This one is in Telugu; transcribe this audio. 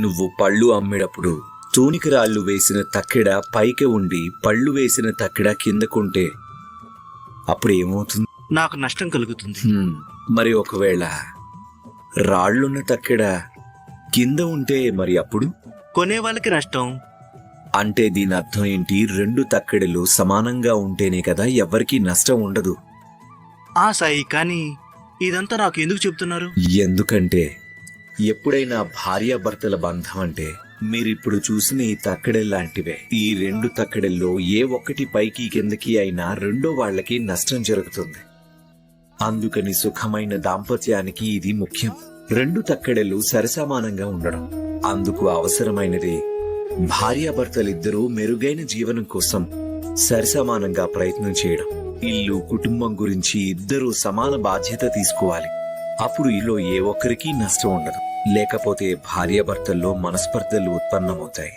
నువ్వు పళ్ళు అమ్మేటప్పుడు తూనికి రాళ్ళు వేసిన తక్కెడ పైకి ఉండి పళ్ళు వేసిన తక్కెడ కిందకుంటే అప్పుడు ఏమవుతుంది నాకు నష్టం కలుగుతుంది. మరి ఒకవేళ రాళ్ళున్న తక్కెడ కింద ఉంటే మరి అప్పుడు? కొనే వాళ్ళకి నష్టం. అంటే దీని అర్థం ఏంటి? రెండు తక్కెడలు సమానంగా ఉంటేనే కదా ఎవ్వరికీ నష్టం ఉండదు. ఆ సాయి కానీ ఇదంతా నాకు ఎందుకు చెప్తున్నారు? ఎందుకంటే ఎప్పుడైనా భార్యాభర్తల బంధం అంటే మీరిప్పుడు చూసిన ఈ తక్కడెల్ లాంటివే. ఈ రెండు తక్కడెల్లో ఏ ఒక్కటి పైకి కిందకి అయినా రెండో వాళ్ళకి నష్టం జరుగుతుంది. అందుకని సుఖమైన దాంపత్యానికి ఇది ముఖ్యం. రెండు తక్కడెలు సరసమానంగా ఉండడం. అందుకు అవసరమైనది భార్యాభర్తలిద్దరూ మెరుగైన జీవనం కోసం సరిసమానంగా ప్రయత్నం చేయడం. ఇల్లు కుటుంబం గురించి ఇద్దరూ సమాన బాధ్యత తీసుకోవాలి. అప్పుడు ఇలో ఏ ఒక్కరికి నష్టం ఉండదు. లేకపోతే భార్యాభర్తల్లో మనస్పర్ధలు ఉత్పన్నమవుతాయి.